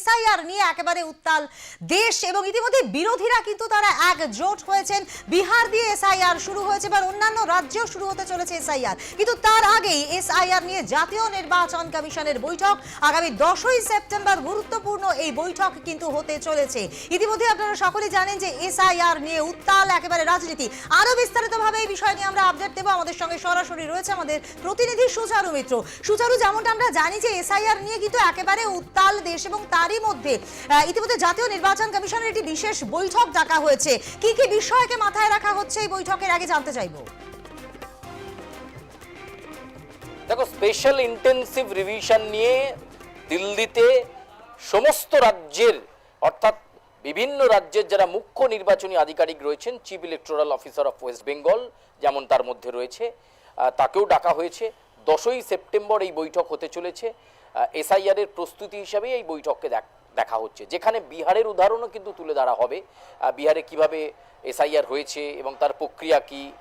SIR নিয়ে একেবারে উত্তাল দেশ এবং ইতিমধ্যে বিরোধীরা কিন্তু তারা একজোট হয়েছেন। বিহার দিয়ে এসআইআর শুরু হয়েছে এবার অন্যান্য রাজ্যেও শুরু হতে চলেছে এসআইআর। কিন্তু তার আগেই এসআইআর নিয়ে জাতীয় নির্বাচন কমিশনের বৈঠক। আগামী দশই সেপ্টেম্বর গুরুত্বপূর্ণ এই বৈঠক কিন্তু হতে চলেছে। ইতিমধ্যে আপনারা সকলেই জানেন যে এসআইআর নিয়ে উত্তাল একেবারে রাজনীতি। আরও বিস্তারিতভাবে এই বিষয় নিয়ে আমরা আপডেট দেবো। আমাদের সঙ্গে সরাসরি রয়েছে আমাদের প্রতিনিধি সুচারু মিত্র। সুচারু, যেমনটা আমরা জানি যে এসআইআর নিয়ে কিন্তু একেবারে উত্তাল দেশ এবং তারই মধ্যে ইতিমধ্যে জাতীয় নির্বাচন কমিশনের একটি বিশেষ বৈঠক ডাকা হয়েছে। কি কি বিষয়কে মাথায় রাখা হচ্ছে এই বৈঠকের আগে জানতে চাইব। দেখো স্পেশাল ইন্টেন্সিভ রিভিশন নিয়ে দিল্লিতে সমস্ত রাজ্যের, অর্থাৎ বিভিন্ন রাজ্যের যারা মুখ্য নির্বাচনী আধিকারিক রয়েছেন chief electoral officer of West Bengal যেমন তার মধ্যে রয়েছে তাকেও ডাকা হয়েছে। দশই সেপ্টেম্বর এই বৈঠক হতে চলেছে। এসআইআর এর প্রস্তুতি হিসাবে এই বৈঠককে দেখ- হচ্ছে। যেখানে বিহারের উদাহরণও কিন্তু তুলে ধরা হবে। বিহারে কীভাবে এসআইআর হয়েছে এবং তার প্রক্রিয়া কি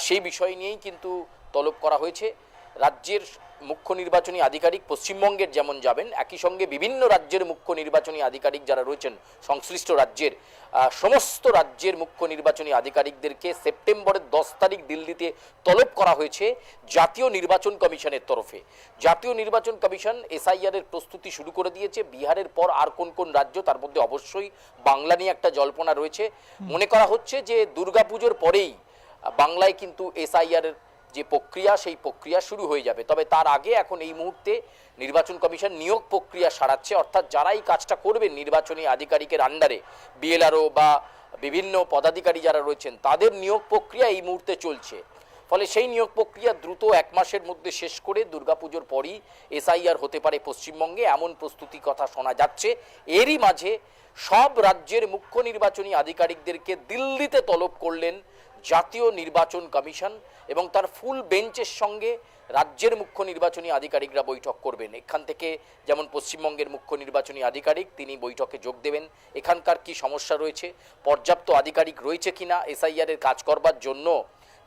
সেই বিষয় নিয়েই কিন্তু তলব করা হয়েছে। রাজ্যের মুখ্য নির্বাচনী আধিকারিক পশ্চিমবঙ্গের যেমন যাবেন, একই সঙ্গে বিভিন্ন রাজ্যের মুখ্য নির্বাচনী আধিকারিক যারা রয়েছেন, সংশ্লিষ্ট রাজ্যের সমস্ত রাজ্যের মুখ্য নির্বাচনী আধিকারিকদেরকে সেপ্টেম্বরের দশ তারিখ দিল্লিতে তলব করা হয়েছে জাতীয় নির্বাচন কমিশনের তরফে। জাতীয় নির্বাচন কমিশন এসআইআর এর প্রস্তুতি শুরু করে দিয়েছে, বিহারের পর আর কোন কোন রাজ্য, তার মধ্যে অবশ্যই বাংলা নিয়ে একটা জল্পনা রয়েছে। মনে করা হচ্ছে যে দুর্গাপুজোর পরেই বাংলায় কিন্তু এসআইআর এর যে প্রক্রিয়া, সেই প্রক্রিয়া শুরু হয়ে যাবে। তবে তার আগে এখন এই মুহূর্তে নির্বাচন কমিশন নিয়োগ প্রক্রিয়া সারাচ্ছে। অর্থাৎ যারা এই কাজটা করবেন, নির্বাচনী আধিকারিকের আন্ডারে, বিএলআরও বা বিভিন্ন পদাধিকারী যারা রয়েছেন, তাদের নিয়োগ প্রক্রিয়া এই মুহূর্তে চলছে। ফলে সেই নিয়োগ প্রক্রিয়া দ্রুত এক মাসের মধ্যে শেষ করে দুর্গাপুজোর পরই এসআইআর হতে পারে পশ্চিমবঙ্গে, এমন প্রস্তুতি কথা শোনা যাচ্ছে। এরই মাঝে সব রাজ্যের মুখ্য নির্বাচনী আধিকারিকদেরকে দিল্লিতে তলব করলেন জাতীয় নির্বাচন কমিশন এবং তার ফুল বেঞ্চের সঙ্গে রাজ্যের মুখ্য নির্বাচনী আধিকারিকরা বৈঠক করবেন। এখান থেকে যেমন পশ্চিমবঙ্গের মুখ্য নির্বাচনী আধিকারিক, তিনি বৈঠকে যোগ দেবেন। এখানকার কি সমস্যা রয়েছে? পর্যাপ্ত আধিকারিক রয়েছে কিনা? এসআইআর এর কাজ করবার জন্য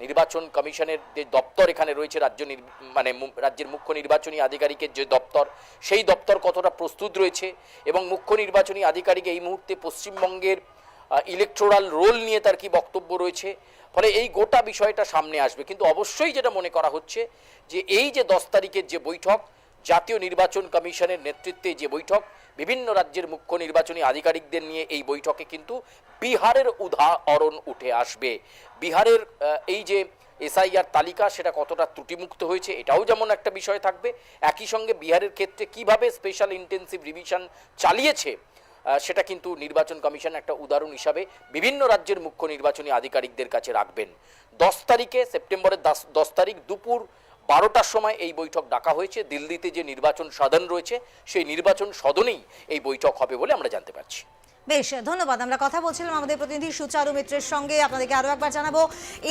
নির্বাচন কমিশনের যে দপ্তর এখানে রয়েছে, রাজ্য মানে রাজ্যের মুখ্য নির্বাচনী আধিকারিকের যে দপ্তর, সেই দপ্তর কতটা প্রস্তুত রয়েছে? এবং মুখ্য নির্বাচনী আধিকারিক এই মুহূর্তে পশ্চিমবঙ্গের ইলেকট্রাল রোল নিয়ে তার কি বক্তব্য রয়েছে? ফলে এই গোটা বিষয়টা সামনে আসবে। কিন্তু অবশ্যই যেটা মনে করা হচ্ছে যে এই যে দশ তারিখের যে বৈঠক, জাতীয় নির্বাচন কমিশনের নেতৃত্বে যে বৈঠক, বিভিন্ন রাজ্যের মুখ্য নির্বাচনী আধিকারিকদের নিয়ে এই বৈঠকে কিন্তু বিহারের উদাহরণ উঠে আসবে। বিহারের এই যে এসআইআর তালিকা, সেটা কতটা ত্রুটিমুক্ত হয়েছে, এটাও যেমন একটা বিষয় থাকবে। একই সঙ্গে বিহারের ক্ষেত্রে কীভাবে স্পেশাল ইন্টেন্সিভ রিভিশন চালিয়েছে সেটা কিন্তু নির্বাচন কমিশন একটা উদাহরণ হিসাবে বিভিন্ন রাজ্যের মুখ্য নির্বাচনী আধিকারিকদের কাছে রাখবেন। দশ তারিখে সেপ্টেম্বরের দশ তারিখ দুপুর বারোটার সময় এই বৈঠক ডাকা হয়েছে। দিল্লিতে যে নির্বাচন সদন রয়েছে, সেই নির্বাচন সদনেই এই বৈঠক হবে বলে আমরা জানতে পারছি। বেশ, ধন্যবাদ। আমরা কথা বলছিলাম আমাদের প্রতিনিধি সুচারু মিত্রের সঙ্গে। আপনাদেরকে আরও একবার জানাব,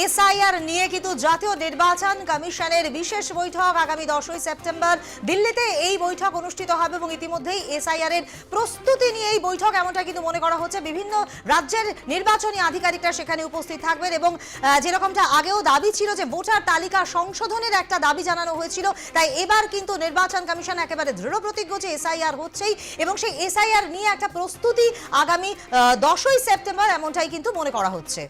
এসআইআর নিয়ে কিন্তু জাতীয় নির্বাচন কমিশনের বিশেষ বৈঠক আগামী দশই সেপ্টেম্বর। দিল্লিতে এই বৈঠক অনুষ্ঠিত হবে এবং ইতিমধ্যেই এসআইআর এর প্রস্তুতি নিয়ে এই বৈঠক এমনটা কিন্তু মনে করা হচ্ছে। বিভিন্ন রাজ্যের নির্বাচনী আধিকারিকরা সেখানে উপস্থিত থাকবেন এবং যেরকমটা আগেও দাবি ছিল যে ভোটার তালিকা সংশোধনের একটা দাবি জানানো হয়েছিল, তাই এবার কিন্তু নির্বাচন কমিশন একেবারে দৃঢ় প্রতিজ্ঞ যে এসআইআর হচ্ছেই এবং সেই এসআইআর নিয়ে একটা প্রস্তুতি আগামী দশই সেপ্টেম্বর এমনটাই কিন্তু মনে করা হচ্ছে।